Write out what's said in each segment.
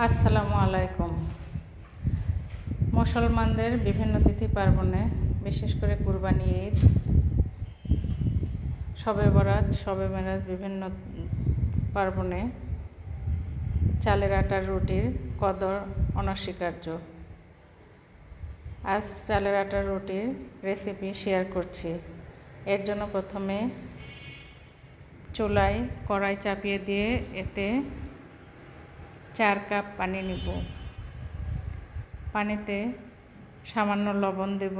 আসসালামু আলাইকুম। মুসলমানদের বিভিন্ন তিথি পার্বণে বিশেষ করে কুরবানি ঈদ, শবে বরাত, শবে মেরাজ বিভিন্ন পার্বণে চালের আটার রুটির কদর অনস্বীকার্য। আজ চালের আটার রুটির রেসিপি শেয়ার করছি। এর জন্য প্রথমে চুলায় কড়াই চাপিয়ে দিয়ে এতে চার কাপ পানি নিব। পানিতে সামান্য লবণ দেব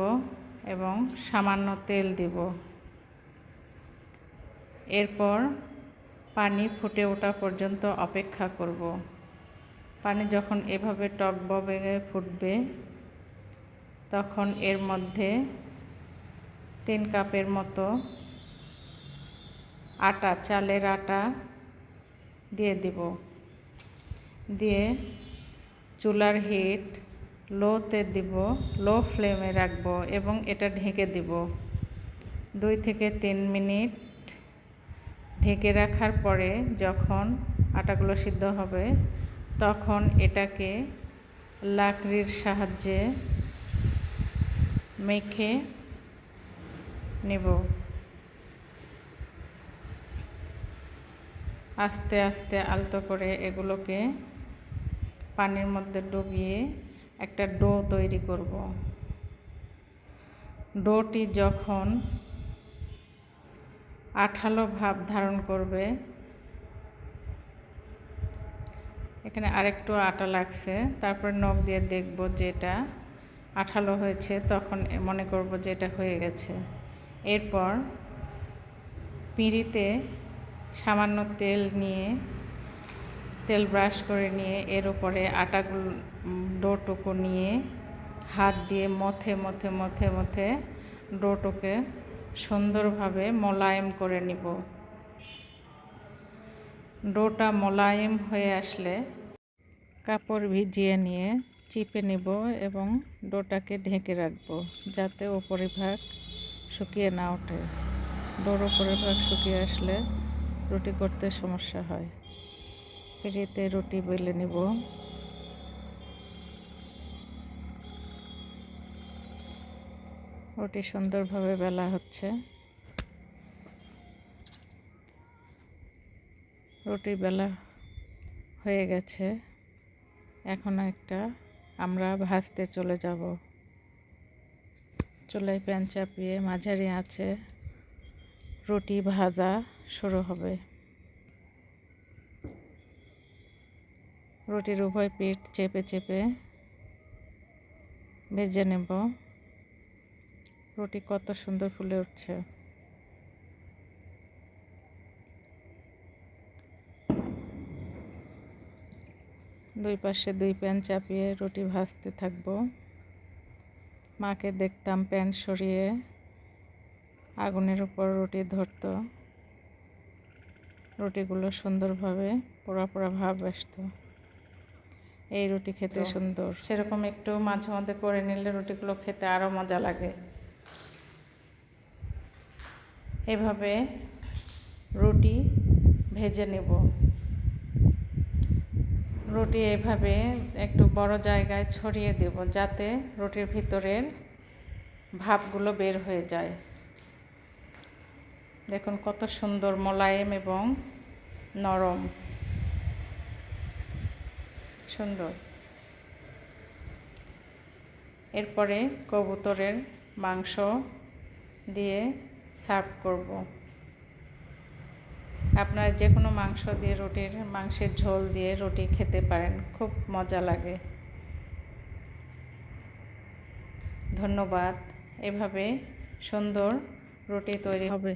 এবং সামান্য তেল দিব। এরপর পানি ফুটে ওঠা পর্যন্ত অপেক্ষা করব। পানি যখন এভাবে টক ববে ফুটবে, তখন এর মধ্যে তিন কাপের মতো আটা, চালের আটা দিয়ে দিব। দিয়ে চুলার হিট লোতে দিব লো ফ্লেমে রাখব এবং এটা ঢেকে দিব। দুই থেকে তিন মিনিট ঢেকে রাখার পরে যখন আটাগুলো সিদ্ধ হবে, তখন এটাকে লাকড়ির সাহায্যে মেখে নেব। আস্তে আস্তে আলতো করে এগুলোকে পানির মধ্যে ডুবিয়ে একটা ডো তৈরি করব। ডোটি যখন আঠালো ভাব ধারণ করবে, এখানে আরেকটু আটা লাগছে, তারপরে নখ দিয়ে দেখব যে এটা আঠালো হয়েছে, তখন মনে করব যে এটা হয়ে গেছে। এরপর পিঁড়িতে সামান্য তেল নিয়ে তেল ব্রাশ করে নিয়ে এর উপরে আটাগুলো ডোটুকু নিয়ে হাত দিয়ে মথে মথে মথে মথে ডোটুকে সুন্দরভাবে মোলায়েম করে নিব। ডোটা মোলায়েম হয়ে আসলে কাপড় ভিজিয়ে নিয়ে চিপে নিব এবং ডোটাকে ঢেকে রাখব যাতে ওপরে ভাগ শুকিয়ে না ওঠে। ডোর ওপরে ভাগ শুকিয়ে আসলে রুটি করতে সমস্যা হয়। পিড়িতে রুটি বেলে নিব। রুটি সুন্দরভাবে বেলা হচ্ছে। রুটি বেলা হয়ে গেছে। এখন একটা আমরা ভাজতে চলে যাব। চুলায় প্যান চাপিয়ে মাঝারি আছে রুটি ভাজা শুরু হবে। রুটির উভয় পিঠ চেপে চেপে ভেজে নেব। রুটি কত সুন্দর ফুলে উঠছে। দুই পাশে দুই প্যান চাপিয়ে রুটি ভাজতে থাকব। মাকে দেখতাম প্যান সরিয়ে আগুনের উপর রুটি ধরতো। রুটিগুলো সুন্দরভাবে পোড়া পোড়া ভাব আসতো। এই রুটি খেতে সুন্দর। সেরকম একটু মাঝে মধ্যে করে নিলে রুটিগুলো খেতে আরও মজা লাগে। এভাবে রুটি ভেজে নেব। রুটি এভাবে একটু বড় জায়গায় ছড়িয়ে দেব যাতে রুটির ভিতরের ভাবগুলো বের হয়ে যায়। দেখুন কত সুন্দর মোলায়েম এবং নরম। সুন্দর। এরপরে কবুতরের মাংস দিয়ে সার্ভ করব। আপনারা যে কোনো মাংস দিয়ে রুটির, মাংসের ঝোল দিয়ে রুটি খেতে পারেন, খুব মজা লাগে। ধন্যবাদ। এভাবে সুন্দর রুটি তৈরি হবে।